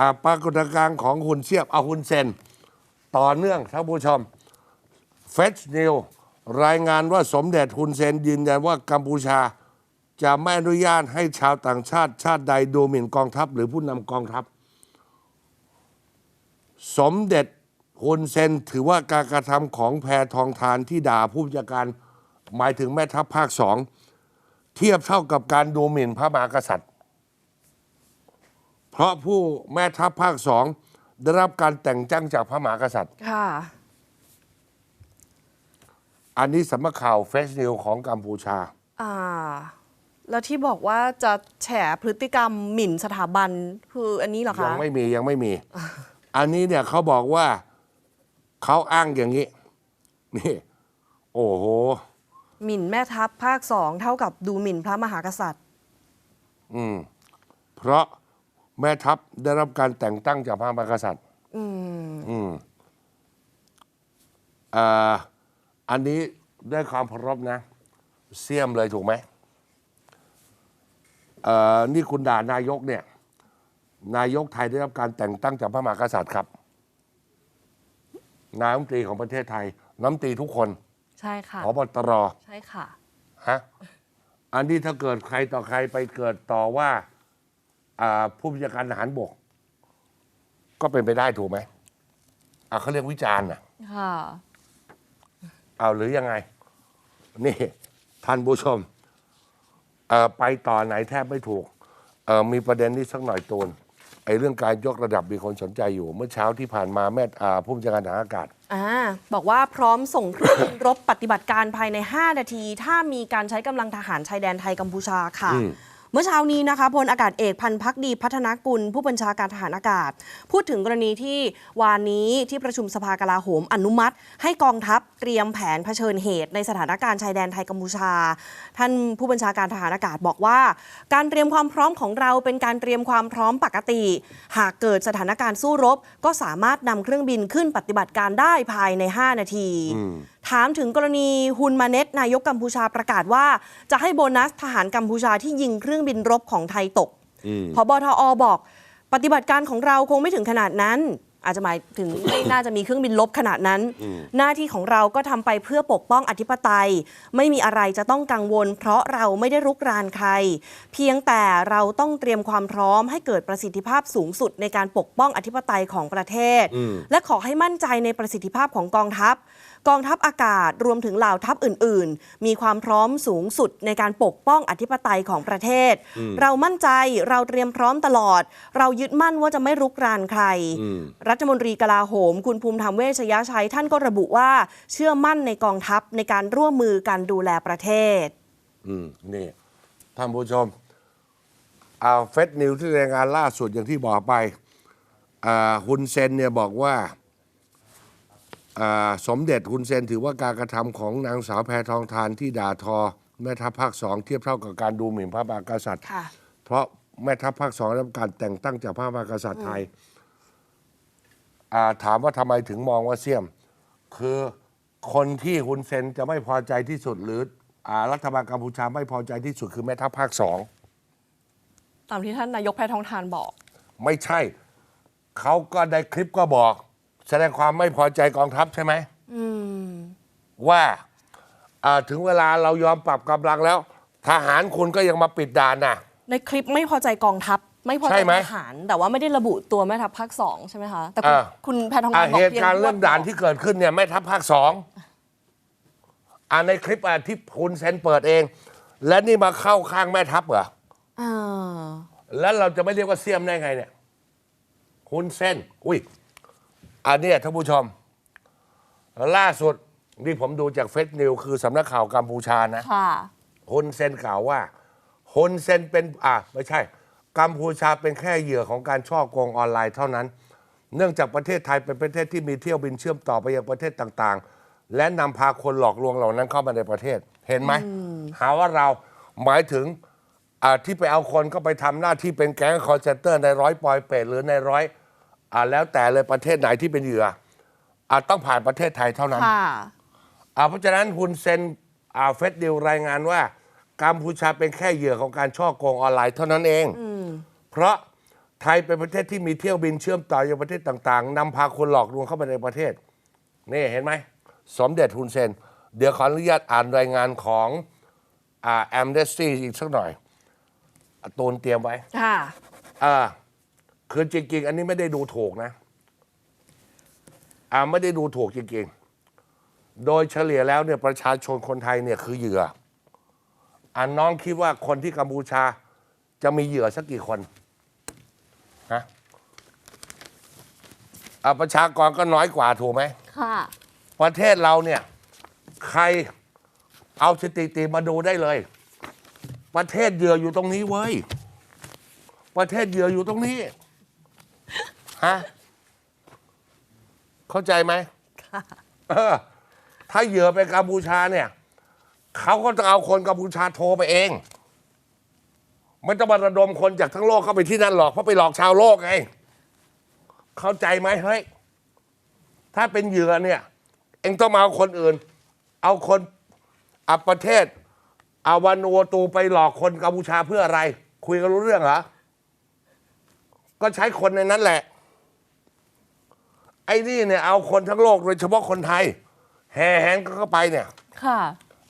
อ่าปรากฏการณ์ของหุ่นเชียบเอาหุ่นเซน ต่อเนื่องท่านผู้ชมเฟสนิวรายงานว่าสมเด็จฮุนเซนยืนยันว่ากัมพูชาจะไม่อนุญาตให้ชาวต่างชาติชาติใดดูหมิ่นกองทัพ หรือผู้นำกองทัพ สมเด็จฮุนเซนถือว่าการกระทำของแพทองทานที่ด่าผู้บัญชาการหมายถึงแม่ทัพภาคสองเทียบเท่ากับการดูหมิ่นพระมหากษัตริย์ เพราะผู้แม่ทัพภาคสองได้รับการแต่งตั้งจากพระมหากษัตริย์ ค่ะ อันนี้สำนักข่าวเฟซนิวของกัมพูชา อ่า แล้วที่บอกว่าจะแฉพฤติกรรมหมิ่นสถาบันคืออันนี้เหรอยัคะงไม่มียังไม่มี อันนี้เนี่ยเขาบอกว่าเขาอ้างอย่างนี้ นี่ โอ้โห หมิ่นแม่ทัพภาคสองเท่ากับดูหมิ่นพระมหากษัตริย์ อืม เพราะ แม่ทัพได้รับการแต่งตั้งจากพระมหากษัตริย์อืมอืมอ่าอันนี้ด้วยความเคารพนะ เสียมเลยถูกไหมเอ่อนี่คุณด่านายกเนี่ย นายกไทยได้รับการแต่งตั้งจากพระมหากษัตริย์ครับ นายกรัฐมนตรีของประเทศไทย น้ำตรีทุกคนใช่ค่ะพบตรใช่ค่ะฮะอันนี้ถ้าเกิดใครต่อใครไปเกิดต่อว่าอ่า ผู้บัญชาการทหารบก ก็เป็นไปได้ถูกไหมอ่าเขาเรียกวิจารณ์อะค่ะเอาหรือยังไง นี่ ท่านผู้ชมเอ่อไปต่อไหนแทบไม่ถูกเอ่อมีประเด็นนี้สักหน่อยตูนไอ้เรื่องการยกระดับมีคนสนใจอยู่ เมื่อเช้าที่ผ่านมาแม่อ่าผู้บัญชาการทหารอากาศอ่าบอกว่าพร้อมส่งเครื่องบินรบปฏิบัติการภายใน 5 นาที ถ้ามีการใช้กำลังทหารชายแดนไทยกัมพูชาค่ะอืม เมื่อเช้านี้นะคะพลอากาศเอกพันพักดีพัฒนากุล ผู้บัญชาการทหารอากาศ พูดถึงกรณีที่วานนี้ที่ประชุมสภากลาโหมอนุมัติ ให้กองทัพเตรียมแผนเผชิญเหตุในสถานการณ์ชายแดนไทยกัมพูชา ท่านผู้บัญชาการทหารอากาศบอกว่า การเตรียมความพร้อมของเราเป็นการเตรียมความพร้อมปกติ หากเกิดสถานการณ์สู้รบ ก็สามารถนำเครื่องบินขึ้นปฏิบัติการได้ภายใน 5 นาทีถามถึงกรณีฮุนมาเน็ตนายกกัมพูชาประกาศว่า จะให้โบนัสทหารกัมพูชาที่ยิงเครื่องบินรบของไทยตกพบทอบอก ปฏิบัติการของเราคงไม่ถึงขนาดนั้น อาจจะหมายถึงไม่น่าจะมีเครื่องบินลบขนาดนั้น หน้าที่ของเราก็ทำไปเพื่อปกป้องอธิปไตย ไม่มีอะไรจะต้องกังวล เพราะเราไม่ได้รุกรานใคร เพียงแต่เราต้องเตรียมความพร้อมให้เกิดประสิทธิภาพสูงสุดในการปกป้องอธิปไตยของประเทศ และขอให้มั่นใจในประสิทธิภาพของกองทัพ กองทัพอากาศรวมถึงเหล่าทัพอื่น ๆ มีความพร้อมสูงสุดในการปกป้องอธิปไตยของประเทศ เรามั่นใจเราเตรียมพร้อมตลอด เรายึดมั่นว่าจะไม่รุกรานใคร รัฐมนตรีกลาโหม คุณภูมิธรรมเวชยชัยท่านก็ระบุว่าเชื่อมั่นในกองทัพในการร่วมมือการดูแลประเทศ อืมนี่ท่านผู้ชมเอาเฟซนิวที่รายงานล่าสุดอย่างที่บอกไปอ่าฮุนเซนเนี่ยบอกว่าอ่า สมเด็จฮุนเซนถือว่าการกระทำของนางสาวแพทองทานที่ด่าทอ แม่ทัพภาคสองเทียบเท่ากับการดูหมิ่นพระมหากษัตริย์ค่ะเพราะแม่ทัพภาคสองได้รับการแต่งตั้งจากพระมหากษัตริย์ไทยอ่าถามว่าทำไมถึงมองว่าเสี่ยม คือคนที่ฮุนเซนจะไม่พอใจที่สุดหรืออารัฐบาลกัมพูชาไม่พอใจที่สุดคือแม่ทัพภาคสองตามที่ท่านนายกแพทองทานบอก ไม่ใช่ เขาก็ได้คลิปก็บอก แสดงความไม่พอใจกองทัพใช่ไหมว่าอ่าถึงเวลาเรายอมปรับกำลังแล้ว ทหารคุณก็ยังมาปิดด่านน่ะ ในคลิปไม่พอใจกองทัพ ไม่พอใช่ใจไหม ทหาร แต่ว่าไม่ได้ระบุตัวแม่ทัพภาคสองใช่ไหมคะ แต่คุณอ่าคุณแพทองอ่าทานบอกเหตุเพียงการณ์เรื่องด่านบอกที่เกิดขึ้นเนี่ยแม่ทัพภาคสองอ่าในคลิปอะที่คุณเซนเปิดเอง และนี่มาเข้าข้างแม่ทัพเหรอ อ่าแล้วเราจะไม่เรียกว่าเสียมได้ไงเนี่ยคุณเซนอุ้ย อันเนี้ยท่านผู้ชม ล่าสุดที่ผมดูจากเฟซนิวคือสำนักข่าวกัมพูชานะค่ะ ฮุนเซนกล่าวว่าฮุนเซนเป็นอะไม่ใช่ กัมพูชาเป็นแค่เหยื่อของการช่อโกงออนไลน์เท่านั้น เนื่องจากประเทศไทยเป็นประเทศที่มีเที่ยวบินเชื่อมต่อไปยังประเทศต่างๆ และนำพาคนหลอกลวงเหล่านั้นเข้ามาในประเทศ เห็นไหมหาว่าเราหมายถึงอ่าที่ไปเอาคนก็ไปทำหน้าที่เป็นแก๊งคอร์เซนเตอร์ในร้อยปอยเป็ดหรือในร้อย อ่าแล้วแต่เลยประเทศไหนที่เป็นเหยื่ออ่าต้องผ่านประเทศไทยเท่านั้นค่ะ อ่าเพราะฉะนั้นฮุนเซนอ่าเฟสดิวรายงานว่ากัมพูชาเป็นแค่เหยื่อของการช่อโกงออนไลน์เท่านั้นเอง เพราะไทยเป็นประเทศที่มีเที่ยวบินเชื่อมต่อยังประเทศต่างๆนำพาคนหลอกลวงเข้ามาในประเทศ นี่เห็นไหม สมเด็จฮุนเซน เดี๋ยวขออนุญาตอ่านรายงานของอ่าแอมเดสตี้อีกสักหน่อยอะตูนเตรียมไว้ค่ะ อ่า คือจริงๆ อันนี้ไม่ได้ดูถูกนะ อ่าไม่ได้ดูถูกจริงๆ โดยเฉลี่ยแล้วเนี่ยประชาชนคนไทยเนี่ยคือเหยื่ออ่าน้องคิดว่าคนที่กัมพูชาจะมีเหยื่อสักกี่คนฮะอ่าประชากรก็น้อยกว่าถูกไหม ค่ะ ประเทศเราเนี่ย ใครเอาสถิติมาดูได้เลย ประเทศเหยื่ออยู่ตรงนี้เว้ย ประเทศเหยื่ออยู่ตรงนี้ ฮะเข้าใจไหมเออ ถ้าเหยื่อไปกัมพูชาเนี่ยเขาก็จะเอาคนกัมพูชาโทรไปเองไม่ต้องมาระดมคนจากทั้งโลกเข้าไปที่นั่นหรอกเพราะไปหลอกชาวโลกไงเข้าใจไหมเฮ้ยถ้าเป็นเหยื่อเนี่ย เองต้องมาเอาคนอื่น เอาคนอับประเทศเอาวานูตูไปหลอกคนกัมพูชาเพื่ออะไร คุยกันรู้เรื่องเหรอก็ใช้คนในนั้นแหละไอ้นี่เนี่ยเอาคนทั้งโลกโดยเฉพาะคนไทย แห่แหนก็เข้าไปเนี่ย ค่ะ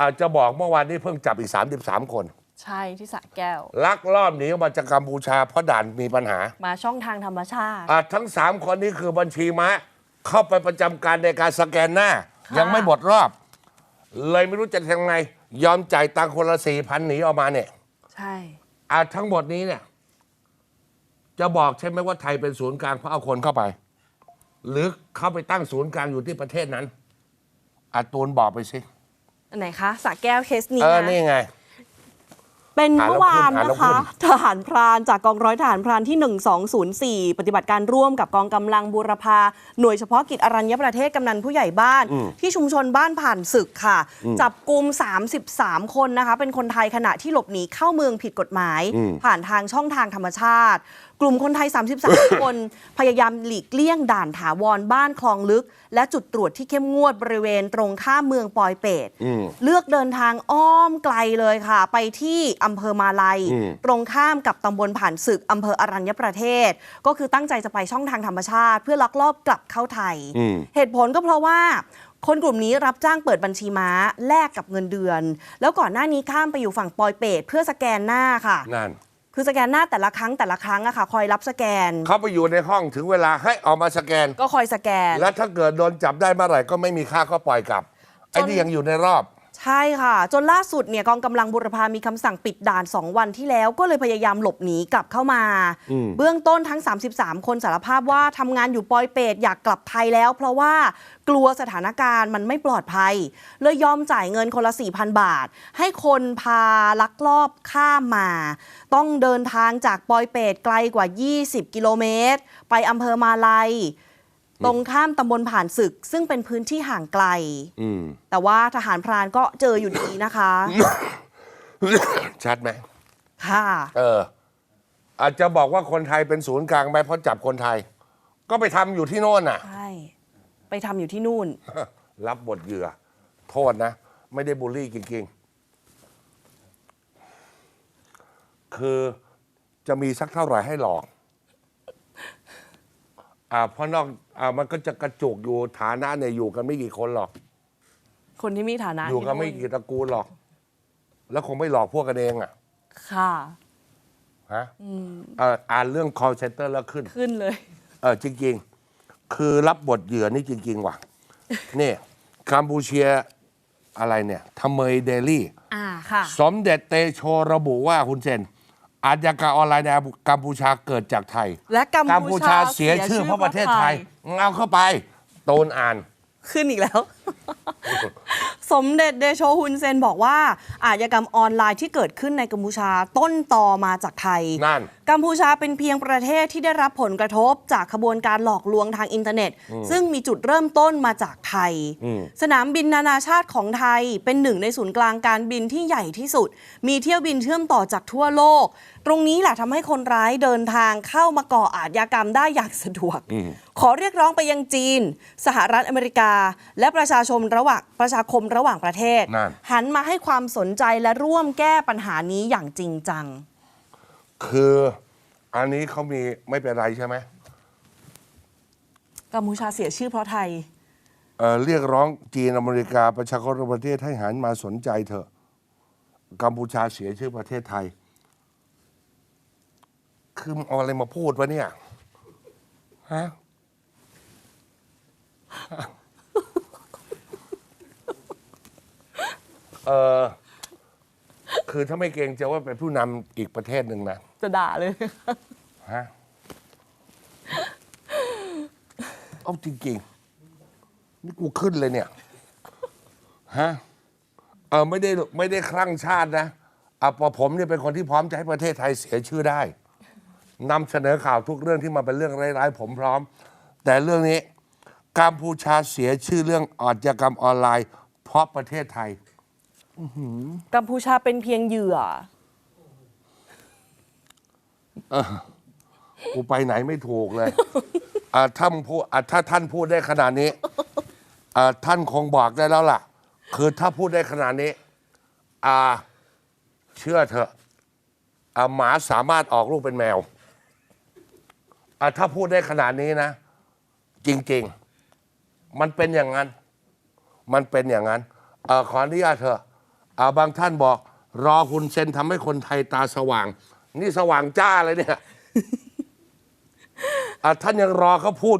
อาจจะบอกเมื่อวานนี้เพิ่งจับอีก 33 คน ใช่ที่สระแก้ว ลักลอบหนีออกมาจากกัมพูชาเพราะด่านมีปัญหามาช่องทางธรรมชาติ อะทั้งสามคนนี้คือบัญชีม้าเข้าไปประจำการในการสแกนหน้า ค่ะ ยังไม่หมดรอบ เลยไม่รู้จะทำไง ยอมจ่ายตังค์คนละสี่พันหนีออกมาเนี่ย ใช่อะทั้งหมดนี้เนี่ย จะบอกใช่ไหมว่าไทยเป็นศูนย์กลางเพราะเอาคนเข้าไป หรือเข้าไปตั้งศูนย์กลางอยู่ที่ประเทศนั้นอาตูนบอกไปสิอันไหนคะสระแก้วเคสนี้เออนะ นี่ไง เป็นหาเมื่แล้วอวานขึ้นหาแล้วนะคะขึ้นทหารพรานจากกองร้อยทหารพรานที่ 1204 ปฏิบัติการร่วมกับกองกำลังบูรพาหน่วยเฉพาะกิจอรัญญประเทศกำนันผู้ใหญ่บ้าน ที่ชุมชนบ้านผ่านศึกค่ะ จับกลุ่ม33 คนนะคะ เป็นคนไทยขณะที่หลบหนีเข้าเมืองผิดกฎหมาย ผ่านทางช่องทางธรรมชาติ กลุ่มคนไทย 33 คน พยายามหลีกเลี่ยงด่านถาวรบ้านคลองลึก และจุดตรวจที่เข้มงวดบริเวณตรงข้ามเมืองปอยเปตเลือกเดินทางอ้อมไกลเลยค่ะ ไปที่อำเภอมาลัย ตรงข้ามกับตำบลผ่านศึกอำเภออรัญญประเทศ ก็คือตั้งใจจะไปช่องทางธรรมชาติ เพื่อลักลอบกลับเข้าไทยอืมเหตุผลก็เพราะว่าคนกลุ่มนี้รับจ้างเปิดบัญชีม้าแลกกับเงินเดือน แล้วก่อนหน้านี้ข้ามไปอยู่ฝั่งปอยเปตเพื่อสแกนหน้าค่ะนั่น คือสแกนหน้าแต่ละครั้งแต่ละครั้งอะค่ะ คอยรับสแกน เขาไปอยู่ในห้องถึงเวลาให้ออกมาสแกน ก็คอยสแกน แล้วถ้าเกิดโดนจับได้เมื่อไหร่ก็ไม่มีค่าก็ปล่อยกลับไอ้นี่ยังอยู่ในรอบ ใช่ค่ะ จนล่าสุดเนี่ยกองกำลังบุรพามีคำสั่งปิดด่าน 2 วันที่แล้ว ก็เลยพยายามหลบหนีกลับเข้ามา เบื้องต้นทั้ง 33 คนสารภาพว่าทำงานอยู่ปอยเปตอยากกลับไทยแล้ว เพราะว่ากลัวสถานการณ์มันไม่ปลอดภัย เลยยอมจ่ายเงินคนละ 4,000 บาท ให้คนพาลักลอบข้ามมา ต้องเดินทางจากปอยเปตไกลกว่า 20 กิโลเมตร ไปอำเภอมาลัย ตรงข้ามตำบลผ่านศึก ซึ่งเป็นพื้นที่ห่างไกลอืมแต่ว่าทหารพรานก็เจออยู่ดีนะคะ ชัดไหมค่ะ เออ อาจจะบอกว่าคนไทยเป็นศูนย์กลางไหมเพราะจับคนไทย ก็ไปทำอยู่ที่โน่นน่ะ ใช่ ไปทำอยู่ที่นู่น รับบทเหยื่อ โทษนะ ไม่ได้บูลลี่จริงๆ คือจะมีสักเท่าไหร่ให้หลอก อ่าเพราะนอกอ่ามันก็จะกระจุกอยู่ฐานะเนี่ยอยู่กันไม่กี่คนหรอก คนที่มีฐานะอยู่กันที่ไม่นู่นกี่ตระกูลหรอก แล้วคงไม่หลอกพวกกันเองอะค่ะฮะเอ่ออ่านเรื่อง call center แล้วขึ้น ขึ้นเลย เออจริง ๆ คือรับบทเหยื่อนี่จริง ๆ ว่ะนี่กัมพูเชียอะไรเนี่ยทำเมยเดลี่ อ่าค่ะ สมเด็จเตโชระบุว่าคุณเซน อาชญากรรมออนไลน์ในกัมพูชาเกิดจากไทย และกัมกัมพูพูชาชาเสียชื่อเพราะประเทศไทยเอาเข้าไป โตนอ่าน ขึ้นอีกแล้ว สมเด็จเดโชฮุนเซนบอกว่า อาชญากรรมออนไลน์ที่เกิดขึ้นในกัมพูชาต้นตอมาจากไทย นั่น กัมพูชาเป็นเพียงประเทศที่ได้รับผลกระทบจากขบวนการหลอกลวงทางอินเทอร์เน็ต ซึ่งมีจุดเริ่มต้นมาจากไทย อืม สนามบินนานาชาติของไทยเป็นหนึ่งในศูนย์กลางการบินที่ใหญ่ที่สุด มีเที่ยวบินเชื่อมต่อจากทั่วโลก ตรงนี้แหละทำให้คนร้ายเดินทางเข้ามาก่ออาชญากรรมได้อย่างสะดวก ขอเรียกร้องไปยังจีน สหรัฐอเมริกา และประชาชนระหว่างประชาคมระหว่างประเทศ นั่น หันมาให้ความสนใจและร่วมแก้ปัญหานี้อย่างจริงจัง คืออันนี้เขามีไม่เป็นไรใช่ไหมกัมพูชาเสียชื่อเพราะไทย เอ่อเรียกร้องจีนอเมริกาประชาคมประเทศให้หันมาสนใจเถอะ กัมพูชาเสียชื่อประเทศไทย คือมึงเอาอะไรมาพูดวะเนี่ย ฮะ เออคือถ้าไม่เกรงใจว่าเป็นผู้นำอีกประเทศหนึ่งนะจะด่าเลย ฮะเอาจริงๆนี่กูขึ้นเลยเนี่ยฮะเออไม่ได้ไม่ได้คลั่งชาตินะอะพอผมเนี่ยเป็นคนที่พร้อมจะให้ประเทศไทยเสียชื่อได้นำเสนอข่าวทุกเรื่องที่มาเป็นเรื่องร้ายๆผมพร้อม แต่เรื่องนี้กัมพูชาเสียชื่อเรื่องอาชญากรรมออนไลน์ เพราะประเทศไทย กัมพูชาเป็นเพียงเหยื่ออกูไปไหนไม่ถูกเลย อ่าถ้าพูดอ่าถ้าท่านพูดได้ขนาดนี้ อ่าท่านคงบอกได้แล้วล่ะ คือถ้าพูดได้ขนาดนี้ อ่า เชื่อเถอะอ่าหมาสามารถออกลูกเป็นแมว อ่าถ้าพูดได้ขนาดนี้นะ จริง ๆ มันเป็นอย่างนั้น มันเป็นอย่างนั้นอขออนุญาตเถอะ อ่าบางท่านบอก รอคุณเซนทำให้คนไทยตาสว่าง นี่สว่างจ้าเลยเนี่ย อะท่านยังรอเขาพูด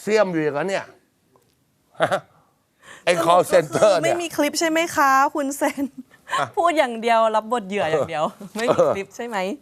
เสียมอยู่อย่างนั้นเนี่ยฮะไอ้ call center ไม่เนี่ย มีคลิปใช่ไหมคะ คุณเซน พูดอย่างเดียวรับบทเหยื่ออย่างเดียว ไม่มีคลิปใช่ไหม